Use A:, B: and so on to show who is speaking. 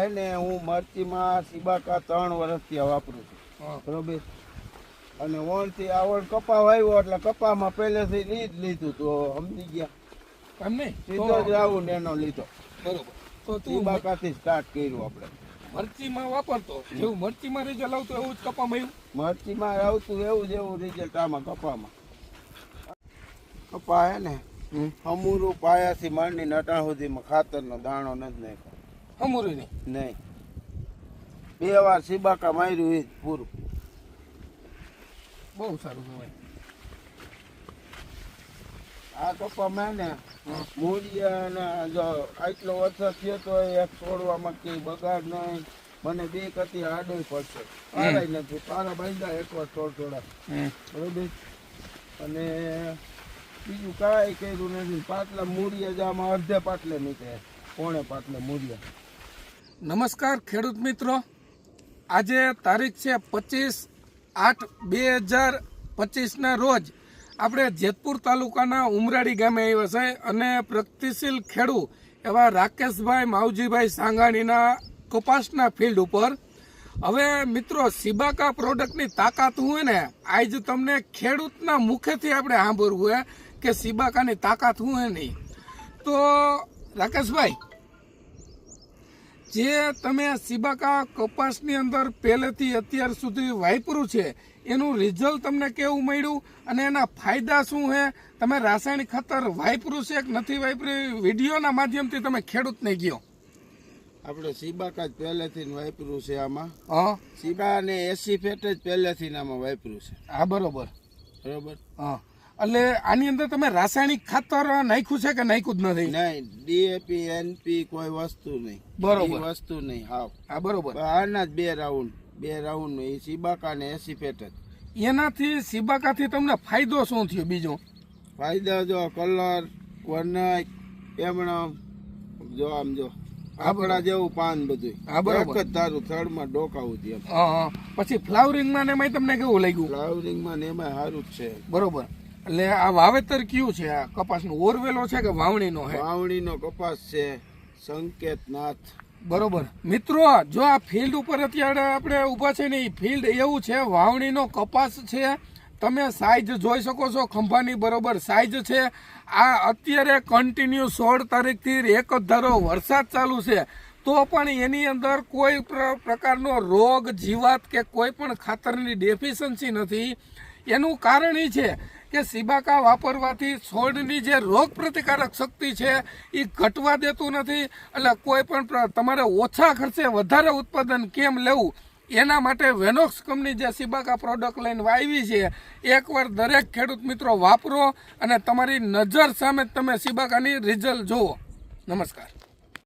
A: હે ને હું મરચીમાં સીબાકા ત્રણ વર્ષથી વાપરું છું. બરોબર? અને વણથી આવડ કપા વાવ્યો એટલે કપામાં પહેલેથી જ લીધું તો સમજી ગયા.
B: એમ નહીં?
A: સીધો જ
B: તો
A: રાહુલ એનો લીધો.
B: બરોબર. તો તું
A: સીબાકાથી સ્ટાર્ટ કર્યું આપણે.
B: મરચીમાં વાપરતો? જેવું મરચીમાં રિઝલ્ટ આવતું એવું જ કપામાં આવ્યું?
A: મરચીમાં આવતું એવું જ એવું રિઝલ્ટ આમાં કપામાં કપા હે ને અમૂરું પાયાથી માંડી નટા સુધીમાં ખાતરનો દાણો નથી નાખ્યો.
B: અમૂરી નહીં.
A: નહીં. બે વાર સીબાકા માર્યું એ પૂરું.
B: બહુ સારું કહેવાય.
A: આ કપામાં હે ને મૂળિયા જો આટલો વરસાદ થયો તો એ છોડવામાં કે બગાડ નહીં. મને બે કતી આડોય પડશે. પારાય નથી. પારા બાંધ્યા એક વાર છોડ. છોડા બરોબર? અને બીજું કાંઈ કર્યું નથી. પાટલા મૂળિયા જામાં અડધે પાટલે નીકળે પોણે પાટલે મૂળિયા.
B: નમસ્કાર ખેડૂત મિત્રો. આજે તારીખ છે પચીસ આઠ બે હજાર પચીસના રોજ આપણે જેતપુર તાલુકાના ઉમરાડી ગામે આવ્યા છે અને પ્રગતિશીલ ખેડૂત એવા રાકેશભાઈ, માવજીભાઈ સાંગાણીના કપાસના ફિલ્ડ ઉપર. હવે મિત્રો, સિબાકા પ્રોડક્ટની તાકાત હોય ને, આજ તમને ખેડૂતના મુખેથી આપણે સાંભળવું હોય કે સિબાકાની તાકાત હોય નહીં. તો રાકેશભાઈ જે તમે સિબાકા કપાસની અંદર પહેલેથી અત્યાર સુધી વાપર્યું છે એનું રિઝલ્ટ તમને કેવું મળ્યું અને એના ફાયદા શું છે તમે રાસાયણિક ખાતર વાપર્યું છે કે નથી વાપર્યું? વિડીયોના માધ્યમથી તમે ખેડૂતને ગયો.
A: આપણે સીબાકા જ પહેલેથી વાપર્યું છે આમાં.
B: હા.
A: સીબા અને એસી ફેટ જ પહેલેથી આમાં વાપર્યું છે.
B: હા બરોબર.
A: બરોબર?
B: હા. એટલે આની અંદર તમે રાસાયણિક ખાતર નાખ્યું છે કે નાખ્યું જ નથી?
A: નહીં ડીએપી એનપી કોઈ વસ્તુ નહીં.
B: બરોબર.
A: વસ્તુ નહીં હા.
B: હા બરોબર.
A: આના જ બે રાઉન્ડ બે રાઉન્ડ એ સીબાકા ને એસી ફેટ જ.
B: એનાથી સિબાકાથી તમને ફાયદો શું થયો બીજો?
A: ફાયદા જો કલર વરનાક એમણો જો આમ જો આપણા જેવું પાન બધું
B: હા, બરાબર.
A: જ તારું થર્ડમાં ડોકાવું છે એમ.
B: પછી ફ્લાવરિંગમાં ને એમાંય તમને કેવું લાગ્યું?
A: ફ્લાવરિંગમાં ને એમાં સારું જ છે.
B: બરોબર. એટલે આ વાવેતર કયું છે? આ કપાસનું ઓરવેલો છે કે વાવણીનો છે?
A: વાવણીનો કપાસ છે સંકેતનાથ.
B: બરોબર. મિત્રો જો આ ફિલ્ડ ઉપર અત્યારે આપણે ઊભા છે ને એ ફિલ્ડ એવું છે વાવણીનો કપાસ છે. તમે સાઈઝ જોઈ શકો છો ખંભાની બરોબર સાઈઝ છે. આ અત્યારે કન્ટિન્યુ સોળ તારીખથી એક ધારો વરસાદ ચાલુ છે. તો પણ એની અંદર કોઈ પ્રકારનો રોગ જીવાત કે કોઈ પણ ખાતરની ડેફિશન્સી નથી. એનું કારણ એ છે કે સિબાકા વાપરવાથી છોડની જે રોગ પ્રતિકારક શક્તિ છે એ ઘટવા દેતું નથી. એટલે કોઈ પણ તમારે ઓછા ખર્ચે વધારે ઉત્પાદન કેમ લેવું? એના માટે વેનોક્સ કંપની જે સિબાકા પ્રોડક્ટ લઈને વાવી છે, એકવાર દરેક ખેડૂત મિત્રો વાપરો અને તમારી નજર સામે તમે સિબાકાની રિઝલ્ટ જુઓ. નમસ્કાર.